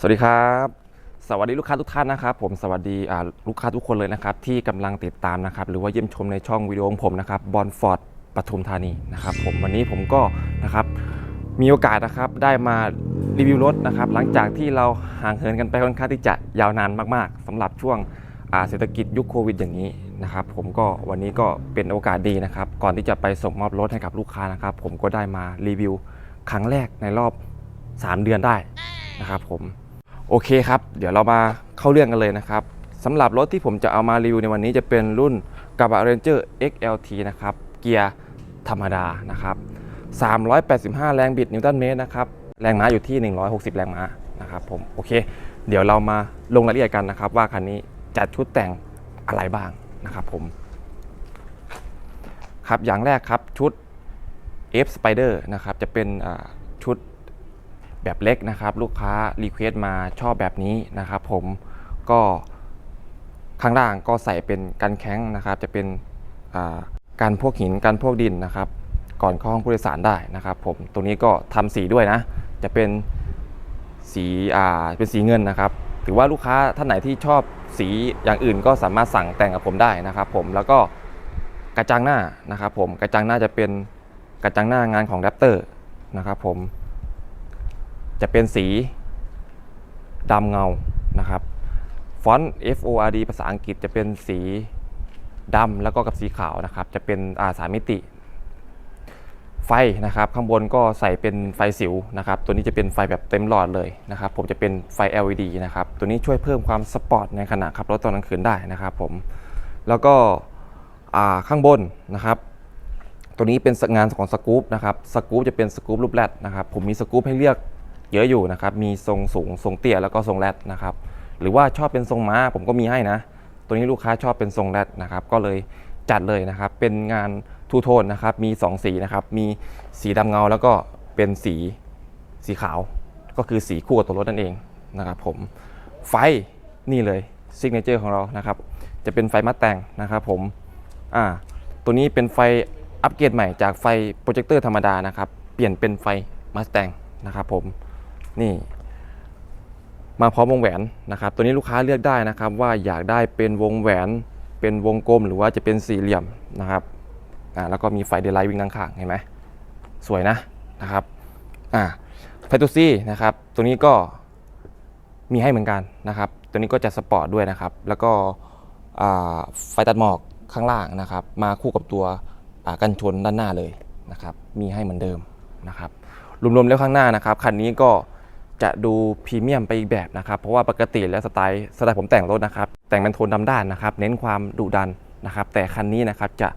สวัสดีครับ สวัสดีลูกค้าทุกท่านนะครับ ผมสวัสดีลูกค้าทุกคนเลยนะครับ ที่กำลังติดตามนะครับ หรือว่าเยี่ยมชมในช่องวิดีโอของผมนะครับบอลฟอร์ดปทุมธานีนะครับ ผมวันนี้ผมก็นะครับมีโอกาสนะครับได้มารีวิวรถนะครับ หลังจากที่เราห่างเหินกันไปค่อนข้างที่จะยาวนานมากๆสำหรับช่วงอาเศรษฐกิจยุคโควิดอย่างนี้นะครับ ผมก็วันนี้ก็เป็นโอกาสดีนะครับ ก่อนที่จะไปส่งมอบรถให้กับลูกค้านะครับ ผมก็ได้มารีวิวครั้งแรกในรอบ 3 เดือนได้นะครับผม โอเคครับ เดี๋ยวเรามาเข้าเรื่องกันเลยนะครับสำหรับรถที่ผมจะเอามารีวิวในวันนี้จะเป็นรุ่น g a b a Ranger XLT นะครับ เกียร์ธรรมดานะครับ 385 แรงบิดนิวตันเมตรนะครับ แรงม้าอยู่ที่ 160 แรงม้านะครับผม โอเค เดี๋ยวเรามาลงรายละเอียดกันนะครับ ว่าคันนี้จัดชุดแต่งอะไรบ้างนะครับผม ครับ อย่างแรกครับชุด F Spider นะครับ จะเป็นอ่า แบบเล็กนะครับ ลูกค้ารีเควสต์มาชอบแบบนี้นะครับ ผมก็ข้างล่างก็ใส่เป็นกันแข้งนะครับ จะเป็นการพวกหินการพวกดินนะครับ ก่อนเข้าห้องผู้โดยสารได้นะครับ ผมตัวนี้ก็ทำสีด้วยนะ จะเป็นสีอ่าเป็นสีเงินนะครับถือว่าลูกค้าท่านไหนที่ชอบสีอย่างอื่นก็สามารถสั่งแต่งกับผมได้นะครับ ผมแล้วก็กระจังหน้านะครับ ผมกระจังหน้าจะเป็นกระจังหน้างานของแรปเตอร์นะครับ ผม จะเป็นสีดำเงานะครับฟอนต์ F O R D ภาษาอังกฤษจะเป็นสีดำแล้วก็กับสีขาวนะครับ จะเป็นอาสามิติ ไฟนะครับข้างบนก็ใส่เป็นไฟสิวนะครับ ตัวนี้จะเป็นไฟแบบเต็มหลอดเลยนะครับ ผมจะเป็นไฟ LED นะครับ ตัวนี้ช่วยเพิ่มความสปอร์ตในขณะขับรถตอนกลางคืนได้นะครับผมแล้วก็ข้างบนนะครับตัวนี้เป็นงานของสกู๊ปนะครับ สกู๊ปจะเป็นสกู๊ปรูปแรดนะครับ ผมมีสกู๊ปให้เลือก เยอะอยู่นะครับ มีทรงสูง ทรงเตี้ยแล้วก็ทรงแรดนะครับ หรือว่าชอบเป็นทรงม้าผมก็มีให้นะ ตัวนี้ลูกค้าชอบเป็นทรงแรดนะครับ ก็เลยจัดเลยนะครับ เป็นงานทูโทนนะครับ มี 2 สีนะครับ มีสีดำเงาแล้วก็เป็นสีสีขาว ก็คือสีคู่กับตัวรถนั่นเองนะครับผม ไฟนี่เลยซิกเนเจอร์ของเรานะครับ จะเป็นไฟมัดแต่งนะครับผม อ่า ตัวนี้เป็นไฟอัปเกรดใหม่จากไฟโปรเจคเตอร์ธรรมดานะครับ เปลี่ยนเป็นไฟมาส t ต n งนะครับผม นี่ มาพร้อมวงแหวนนะครับ ตัวนี้ลูกค้าเลือกได้นะครับ ว่าอยากได้เป็นวงแหวนเป็นวงกลมหรือว่าจะเป็นสี่เหลี่ยมนะครับอ่าแล้วก็มีไฟเดลไลท์วิ่งด้านข้างเห็นไหมสวยนะนะครับอ่าไฟตูซี่นะครับ ตัวนี้ก็มีให้เหมือนกันนะครับ ตัวนี้ก็จะสปอร์ตด้วยนะครับ แล้วก็อ่าไฟตัดหมอกข้างล่างนะครับ มาคู่กับตัวกันชนด้านหน้าเลยนะครับ มีให้เหมือนเดิมนะครับ รวมๆแล้วข้างหน้านะครับ คันนี้ก็ จะดูพรีเมียมไปอีกแบบนะครับเพราะว่าปกติแล้วสไตล์สไตล์ผมแต่งรถนะครับแต่งเป็นโทนดำด้านนะครับ เน้นความดุดันนะครับ แต่คันนี้นะครับจะ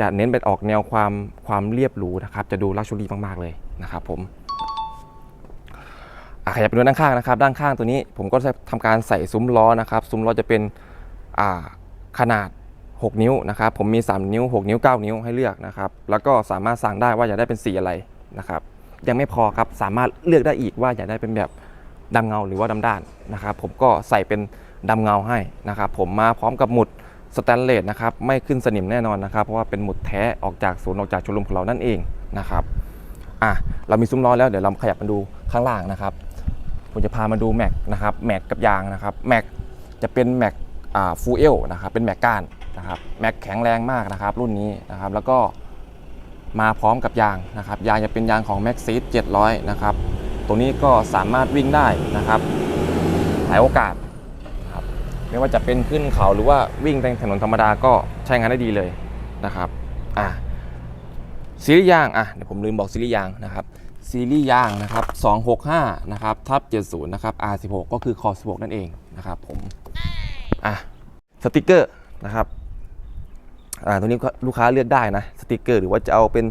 จะเน้นเป็นออกแนวความความเรียบหรูนะครับ จะดูลักชัวรี่มากๆเลยนะครับผมขยับไปดูด้านข้างนะครับ ด้านข้างตัวนี้ผมก็จะทำการใส่ซุ้มล้อนะครับซุ้มล้อจะเป็นขนาด 6 นิ้วนะครับ ผมมี 3 นิ้ว 6 นิ้ว 9 นิ้วให้เลือกนะครับ แล้วก็สามารถสั่งได้ว่าอยากได้เป็นสีอะไรนะครับ ยังไม่พอครับสามารถเลือกได้อีกว่าอยากได้เป็นแบบดำเงาหรือว่าดำด้านนะครับ ผมก็ใส่เป็นดำเงาให้นะครับผมมาพร้อมกับหมุดสแตนเลสนะครับไม่ขึ้นสนิมแน่นอนนะครับ เพราะว่าเป็นหมุดแท้ออกจากศูนย์ออกจากโชว์รูมของเรานั่นเองนะครับอะเรามีซุ้มล้อแล้วเดี๋ยวเราขยับมาดูข้างล่างนะครับผมจะพามาดูแม็กนะครับแม็กกับยางนะครับแม็กจะเป็นแม็กอ่าฟูเอลนะครับเป็นแม็กก้านนะครับแม็กแข็งแรงมากนะครับ รุ่นนี้นะครับ แล้วก็ มาพร้อมกับยางนะครับ ยางจะเป็นยางของ m a x ซีด700 นะครับ ตัวนี้ก็สามารถวิ่งได้นะครับหลายโอกาสครับไม่ว่าจะเป็นขึ้นเขาหรือว่าวิ่งในถนนธรรมดาก็ใช้งานได้ดีเลยนะครับอะซีรีส์ยางอะเดี๋ยวผมลืมบอกซีรีส์ยางนะครับซีรีส์ยางนะครับ 265 นะครับ ทับ 70 นะครับ R16 ก็คือคอ16 นั่นเองนะครับผม อะ สติกเกอร์นะครับ อ่าตัวนี้ลูกค้าเลือกได้นะสติกเกอร์หรือว่าจะเอาเป็น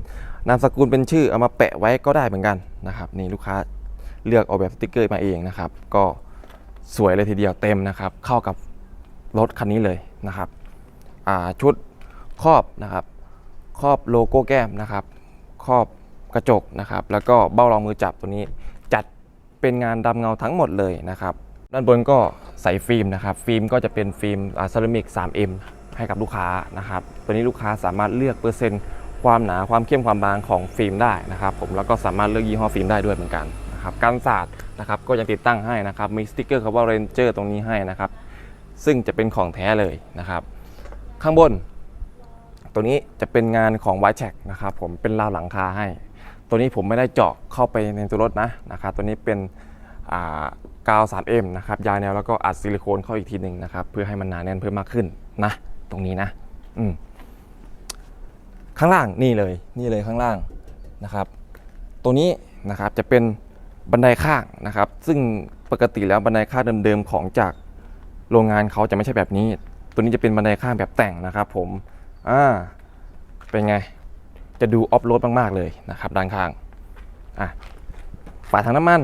นามสกุลเป็นชื่อเอามาแปะไว้ก็ได้เหมือนกันนะครับนี่ลูกค้าเลือกออกแบบสติกเกอร์มาเองนะครับ ก็สวยเลยทีเดียวเต็มนะครับ เข้ากับรถคันนี้เลยนะครับอ่าชุดครอบนะครับ ครอบโลโก้แก้มนะครับ ครอบกระจกนะครับ แล้วก็เบ้ารองมือจับตัวนี้ จัดเป็นงานดำเงาทั้งหมดเลยนะครับ ด้านบนก็ใส่ฟิล์มนะครับ ฟิล์มก็จะเป็นฟิล์มเซรามิก 3M ให้กับลูกค้านะครับตัวนี้ลูกค้าสามารถเลือกเปอร์เซ็นต์ความหนาความเข้มความบางของฟิล์มได้นะครับผมแล้วก็สามารถเลือกยี่ห้อฟิล์มได้ด้วยเหมือนกันนะครับการสาดนะครับก็ยังติดตั้งให้นะครับมีสติกเกอร์คำว่า Ranger ตรงนี้ให้นะครับซึ่งจะเป็นของแท้เลยนะครับ ข้างบน ตัวนี้จะเป็นงานของ y t e c นะครับผมเป็นราวหลังคาให้ ตัวนี้ผมไม่ได้เจาะเข้าไปในตัวรถนะนะครับตัวนี้เป็นอ่ากาว 3M นะครับยาแนวแล้วก็อัดซิลิโคนเข้าอีกทีหนึ่งนะครับเพื่อให้มันหนาแน่นเพิ่มมากขึ้นนะ ตรงนี้นะอืมข้างล่างนี่เลยนี่เลยข้างล่างนะครับ ตัวนี้นะครับจะเป็นบันไดข้างนะครับ ซึ่งปกติแล้วบันไดข้างเดิมๆของจากโรงงานเขาจะไม่ใช่แบบนี้ ตัวนี้จะเป็นบันไดข้างแบบแต่งนะครับ ผมอ่าเป็นไง จะดูออฟโรดมากๆเลยนะครับด้านข้างอะฝาถังน้ำมัน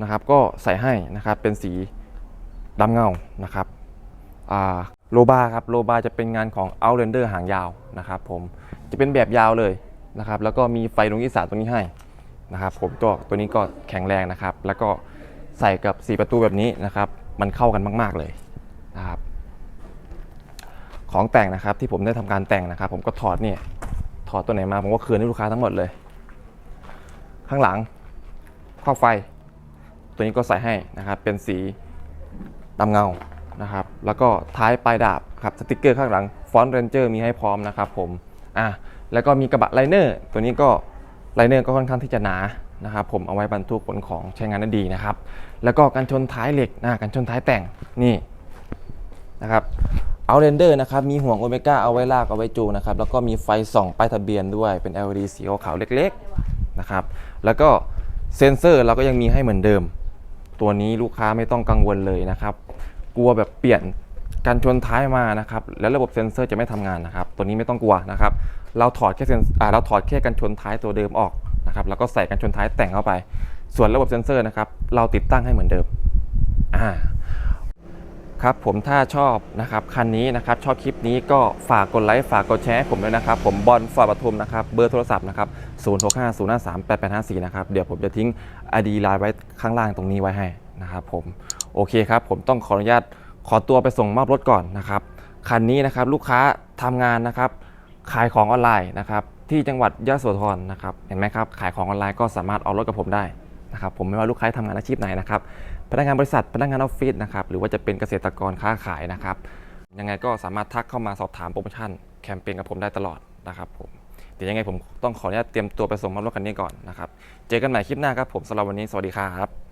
นะครับ ก็ใส่ให้นะครับเป็นสีดำเงานะครับอ่า โลบาครับโลบาจะเป็นงานของ Outlander หางยาวนะครับผมจะเป็นแบบยาวเลยนะครับแล้วก็มีไฟลงยี่สาตรงนี้ให้นะครับผมก็ตัวนี้ก็แข็งแรงนะครับ แล้วก็ใส่กับ 4 ประตูแบบนี้นะครับ มันเข้ากันมาก ๆเลยนะครับของแต่งนะครับที่ผมได้ทำการแต่งนะครับ ผมก็ถอดเนี่ยถอดตัวไหนมาผมก็คืนให้ลูกค้าทั้งหมดเลย ข้างหลังครอบไฟ ตัวนี้ก็ใส่ให้นะครับเป็นสีดำเงา นะครับ แล้วก็ท้ายปลายดาบครับสติกเกอร์ข้างหลังฟอนต์เรนเจอร์มีให้พร้อมนะครับผมอะแล้วก็มีกระบะไลเนอร์ตัวนี้ก็ไลเนอร์ก็ค่อนข้างที่จะหนานะครับผมเอาไว้บรรทุกขนของใช้งานได้ดีนะครับ แล้วก็กันชนท้ายเหล็กนะกันชนท้ายแต่งนี่นะครับเอาเรนเดอร์นะครับมีห่วงโอเมก้าเอาไว้ลากเอาไว้จูงนะครับแล้วก็มีไฟส่องป้ายทะเบียนด้วยเป็น LED สีขาวๆเล็กๆนะครับแล้วก็เซ็นเซอร์เราก็ยังมีให้เหมือนเดิม ตัวนี้ลูกค้าไม่ต้องกังวลเลยนะครับ กลัวแบบเปลี่ยนการชนท้ายมานะครับแล้วระบบเซ็นเซอร์จะไม่ทำงานนะครับ ตัวนี้ไม่ต้องกลัวนะครับ เราถอดแค่เซนอ่าเราถอดแค่กันชนท้ายตัวเดิมออกนะครับ แล้วก็ใส่กันชนท้ายแต่งเข้าไป ส่วนระบบเซ็นเซอร์นะครับเราติดตั้งให้เหมือนเดิมอ่าครับผมถ้าชอบนะครับคันนี้นะครับชอบคลิปนี้ก็ฝากกดไลค์ฝากกดแชร์ให้ผมด้วยนะครับ ผมบอลฟอร์ปทุมนะครับเบอร์โทรศัพท์นะครับ0 6 5 0 5 3 8 8 5 4นะครับเดี๋ยวผมจะทิ้งอดีไลน์ไว้ข้างล่างตรงนี้ไว้ให้นะครับผม โอเคครับ ผมต้องขออนุญาตขอตัวไปส่งมอบรถก่อนนะครับ คันนี้นะครับลูกค้าทำงานนะครับ ขายของออนไลน์นะครับ ที่จังหวัดยะโสธรนะครับ เห็นไหมครับ ขายของออนไลน์ก็สามารถเอารถกับผมได้นะครับ ผมไม่ว่าลูกค้าทำงานอาชีพไหนนะครับ พนักงานบริษัท พนักงานออฟฟิศนะครับ หรือว่าจะเป็นเกษตรกรค้าขายนะครับ ยังไงก็สามารถทักเข้ามาสอบถามโปรโมชั่นแคมเปญกับผมได้ตลอดนะครับผมเดี๋ยวยังไงผมต้องขออนุญาตเตรียมตัวไปส่งมอบรถคันนี้ก่อนนะครับ เจอกันใหม่คลิปหน้าครับผมสำหรับวันนี้สวัสดีครับ